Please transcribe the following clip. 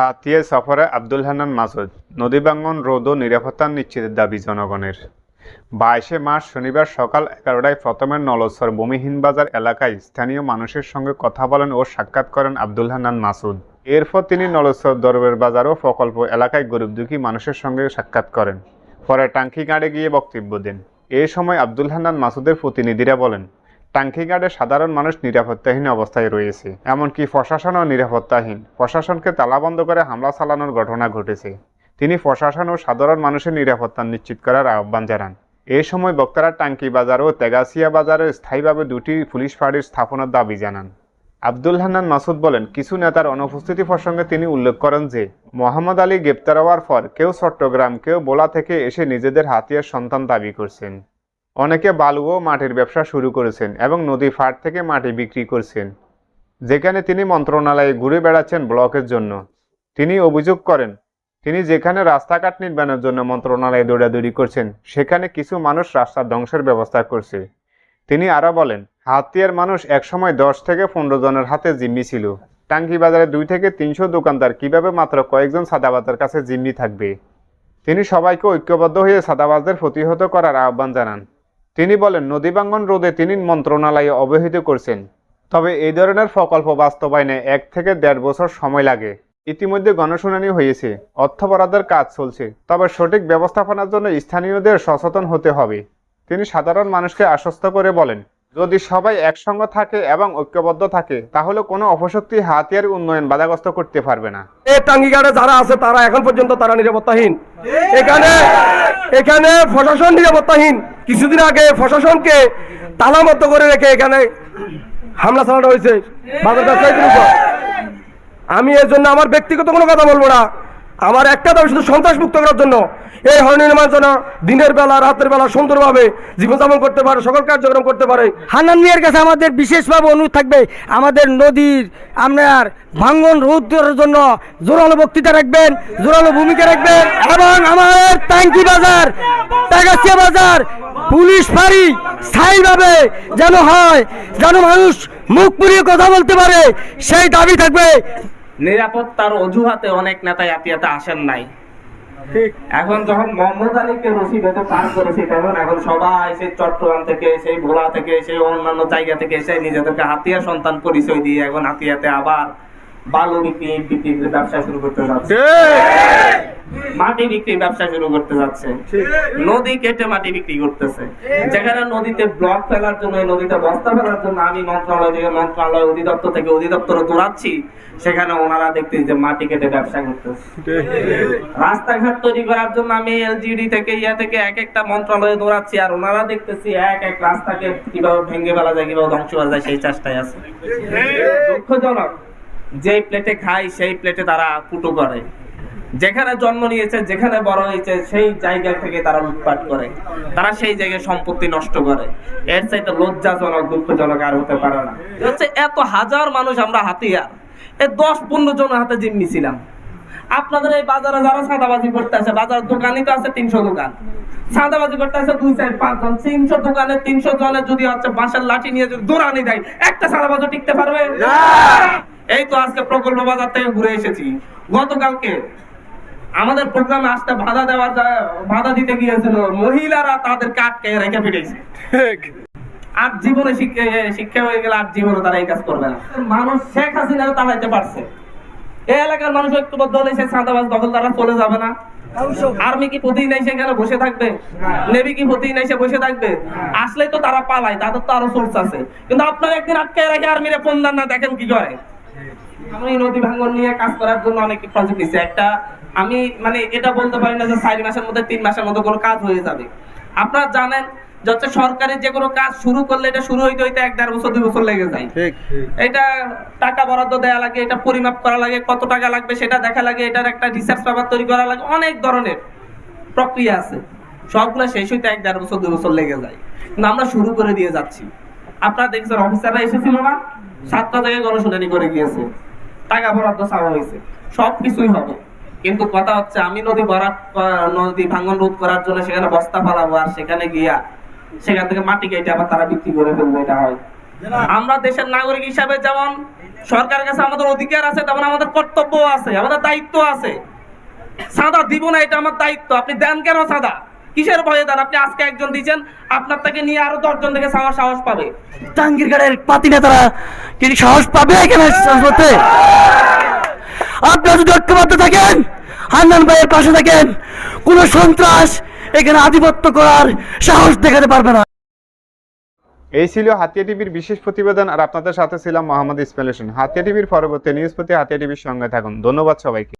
হাতিয়া সফরে আব্দুল হান্নান মাসুদ। নদীবাঙ্গন রোদ ও নিরাপত্তা নিশ্চিতের দাবি জনগণের। বাইশে মার্চ শনিবার সকাল এগারোটায় প্রথমে নলসর ভূমিহীন বাজার এলাকায় স্থানীয় মানুষের সঙ্গে কথা বলেন ও সাক্ষাৎ করেন আব্দুল হান্নান মাসুদ। এরপর তিনি নলসর দরবের বাজার ও প্রকল্প এলাকায় গরিব দুঃখী মানুষের সঙ্গে সাক্ষাৎ করেন। পরে টাঙ্কি গাড়ে গিয়ে বক্তব্য দেন। এ সময় আব্দুল হান্নান মাসুদের প্রতিনিধিরা বলেন টাঙ্কিঘাটে সাধারণ মানুষ নিরাপত্তাহীন অবস্থায় রয়েছে। এমনকি প্রশাসনও নিরাপত্তাহীন। প্রশাসনকে তালাবন্ধ করে হামলা চালানোর ঘটনা ঘটেছে। তিনি প্রশাসন ও সাধারণ মানুষের নিরাপত্তা নিশ্চিত করার আহ্বান জানান। এই সময় বক্তারা টাঙ্কি বাজার ও তেগাসিয়া বাজারে স্থায়ীভাবে দুটি পুলিশ ফাঁড়ির স্থাপনের দাবি জানান। আব্দুল হান্নান মাসুদ বলেন, কিছু নেতার অনুপস্থিতি প্রসঙ্গে তিনি উল্লেখ করেন যে, মোহাম্মদ আলী গ্রেপ্তার হওয়ার পর কেউ চট্টগ্রাম, কেউ বোলা থেকে এসে নিজেদের হাতিয়ার সন্তান দাবি করছেন। অনেকে বালু ও মাটির ব্যবসা শুরু করেছেন এবং নদী ফাট থেকে মাটি বিক্রি করছেন। যেখানে তিনি মন্ত্রণালয়ে ঘুরে বেড়াচ্ছেন ব্লকের জন্য। তিনি অভিযোগ করেন, তিনি যেখানে রাস্তাঘাট নির্মাণের জন্য মন্ত্রণালয়ে দৌড়াদৌড়ি করছেন, সেখানে কিছু মানুষ রাস্তা ধ্বংসের ব্যবস্থা করছে। তিনি আরও বলেন, হাতিয়ার মানুষ একসময় দশ থেকে পনেরো জনের হাতে জিম্মি ছিল। টাঙ্কি বাজারে দুই থেকে তিনশো দোকানদার কীভাবে মাত্র কয়েকজন সাদাবাজার কাছে জিম্মি থাকবে? তিনি সবাইকে ঐক্যবদ্ধ হয়ে সাদাবাজদের প্রতিহত করার আহ্বান জানান। তিনি বলেন, নদীবাঙ্গন রোধে তিনি মন্ত্রণালয়ে অবহিত করছেন। তবে এই ধরনের প্রকল্প বাস্তবায়নে এক থেকে দেড় বছর সময় লাগে। ইতিমধ্যে গণশুনানি হয়েছে অর্থ বরাদ্দের কাজ চলছে, তবে সঠিক ব্যবস্থাপনার জন্য স্থানীয়দের সচেতন হতে হবে। তিনি সাধারণ মানুষকে আশ্বস্ত করে বলেন যদি সবাই একসঙ্গে থাকে এবং ঐক্যবদ্ধ থাকে, তাহলে কোনো অপশক্তি হাতিয়ার উন্নয়ন বাধাগ্রস্ত করতে পারবে না। এই টাঙ্গিঘাটে যারা আছে, তারা এখন পর্যন্ত তারা নিরাপত্তাহীন। এখানে এখানে প্রশাসন নিরাপত্তাহীন। কিছুদিন আগে প্রশাসনকে তালাবদ্ধ করে রেখে এখানে হামলা চালানো হয়েছে। আমি এর জন্য আমার ব্যক্তিগত কোনো কথা বলব না। আমার একটা দাবি শুধু সন্ত্রাস মুক্ত করার জন্য। এই হরণ নির্মাণ যেন দিনের বেলা, রাতের বেলা সুন্দরভাবে জীবনযাপন করতে পারে, সকল কার্যক্রম করতে পারে। হানান মিয়ার কাছে আমাদের বিশেষভাবে অনুরোধ থাকবে, আমাদের নদীর, আপনার ভাঙ্গন রোধের জন্য জোরালো বক্তৃতা রাখবেন, জোরালো ভূমিকা রাখবেন, এবং আমাদের ট্যাঙ্কি বাজার টাকাশিয়া বাজার, পুলিশ ফাঁড়ি স্থায়ীভাবে যেন হয়, যেন মানুষ মুখ পুড়িয়ে কথা বলতে পারে, সেই দাবি থাকবে। নিরাপত্তার অজুহাতে অনেক নেতা আতিয়াতে আসেন নাই। এখন যখন মোহাম্মদ আলীকে রশি বেঁধে পার করেছি তখন এখন সবাই সেই চট্টগ্রাম থেকে সেই ভোলা থেকে সেই অন্যান্য জায়গা থেকে এসে নিজেদেরকে হাতিয়া সন্তান পরিচয় দিয়ে এখন হাতিয়াতে আবার বালু বিক্রি বিক্রির ব্যবসা শুরু করতে যাচ্ছে। মাটি বিক্রি ব্যবসা শুরু করতে যাচ্ছে। নদী কেটে মাটি বিক্রি করতেছে। যেখানে নদীতে ব্লক ফেলার জন্য নদীতে বস্তা ফেলার জন্য আমি মন্ত্রণালয় থেকে মন্ত্রণালয় অধিদপ্তর থেকে অধিদপ্তরে দৌড়াচ্ছি। সেখানে ওনারা দেখতেছি যে মাটি কেটে ব্যবসা করতেছে। রাস্তাঘাট তৈরি করার জন্য আমি এলজিডি থেকে ইয়া থেকে এক একটা মন্ত্রণালয়ে দৌড়াচ্ছি। আর ওনারা দেখতেছি এক এক রাস্তাকে কীভাবে ভেঙে ফেলা যায় কীভাবে ধ্বংস করা যায় সেই চেষ্টায় আছে। দুঃখজনক যে প্লেটে খাই সেই প্লেটে তারা কুটো করে। যেখানে জন্ম নিয়েছে যেখানে বড় হয়েছে সেই জায়গা থেকে তারা লুটপাট করে। তারা সেই জায়গায় সম্পত্তি নষ্ট করে। এর চাইতে লজ্জাজনক দুঃখজনক আর হতে পারে না। হচ্ছে এত হাজার মানুষ আমরা হাতিয়ার। এই দশ পনেরো জন হাতে জিম্মি ছিলাম। আপনাদের এই বাজারে যারা সাদাবাজি করতে আছে বাজার দোকানই তো আছে তিনশো দোকান। সাদাবাজি করতে আছে দুই চার পাঁচ জন তিনশো দোকানে তিনশো জনের যদি হচ্ছে বাঁশের লাঠি নিয়ে যদি দৌড়ানি দেয় একটা সাদাবাজি টিকতে পারবে? এই তো আজকে প্রকল্প বাজার থেকে ঘুরে এসেছি। গতকালকে আমাদের প্রোগ্রামে আসতে বাধা দেওয়ার বাধা দিতে গিয়েছিল মহিলারা তাদের কাটকে রেখে ফিরেছে। আর জীবনে শিক্ষা শিক্ষা হয়ে গেলে আর জীবনে তারা এই কাজ করবে না। মানুষ শেখ হাসিনাও তাড়াইতে পারছে। এই এলাকার মানুষ ঐক্যবদ্ধ হলে সে সাদাবাজ দখলদাররা চলে যাবে না। আর্মি কি প্রতি নাই সেখানে বসে থাকবে? নেভি কি প্রতি নাই সে বসে থাকবে? আসলেই তো তারা পালায় তাদের তো আরও সোর্স আছে। কিন্তু আপনার একদিন আটকে রেখে আর্মিরে ফোন দেন না দেখেন কি করে? আমি নদী ভাঙন নিয়ে কাজ করার জন্য অনেক প্রজেক্ট নিচ্ছি একটা আমি মানে এটা বলতে পারি না যে চার মাসের মধ্যে তিন মাসের মধ্যে কোনো কাজ হয়ে যাবে। আপনারা জানেন যে হচ্ছে সরকারি যে কোনো কাজ শুরু করলে এটা শুরু হইতে হইতে এক দেড় বছর দুই বছর লেগে যায়। এটা টাকা বরাদ্দ দেওয়া লাগে এটা পরিমাপ করা লাগে কত টাকা লাগবে সেটা দেখা লাগে এটার একটা রিসার্চ পেপার তৈরি করা লাগে অনেক ধরনের প্রক্রিয়া আছে। সবগুলো শেষ হইতে এক দেড় বছর দুই বছর লেগে যায়। কিন্তু আমরা শুরু করে দিয়ে যাচ্ছি। আপনারা দেখছেন অফিসাররা এসেছিল না? সাতটা থেকে গণশুনানি করে গিয়েছে। টাকা বরাদ্দ চাওয়া হয়েছে। সব কিছুই হবে। কিন্তু কথা হচ্ছে আমি নদী বরাদ নদী ভাঙন রোধ করার জন্য সেখানে বস্তা ফেলাবো আর সেখানে গিয়া সেখান থেকে মাটি কেটে আবার তারা বিক্রি করে ফেলব এটা হয়। আমরা দেশের নাগরিক হিসাবে যেমন সরকারের কাছে আমাদের অধিকার আছে তেমন আমাদের কর্তব্য আছে আমাদের দায়িত্ব আছে। সাদা দিব না এটা আমার দায়িত্ব। আপনি দেন কেন সাদা? কিসের ভয়ে দেন? আপনি আজকে একজন দিচ্ছেন আপনার থেকে নিয়ে আরও দশজন থেকে সাহস সাহস পাবে। টাঙ্গিরগাড়ের পাতি নেতারা কি সাহস পাবে এখানে? আপনারা যদি ঐক্যবদ্ধ থাকেন, হান্নান ভাইয়ের পাশে থাকেন, কোন সন্ত্রাস এখানে আধিপত্য করার সাহস দেখাতে পারবে না। এই ছিল হাতিয়া টিভির বিশেষ প্রতিবেদন, আর আপনাদের সাথে ছিলাম মোহাম্মদ ইসমাইল হোসেন। হাতিয়া টিভির পরবর্তী নিউজ প্রতি হাতিয়া টিভির সঙ্গে থাকুন। ধন্যবাদ সবাইকে।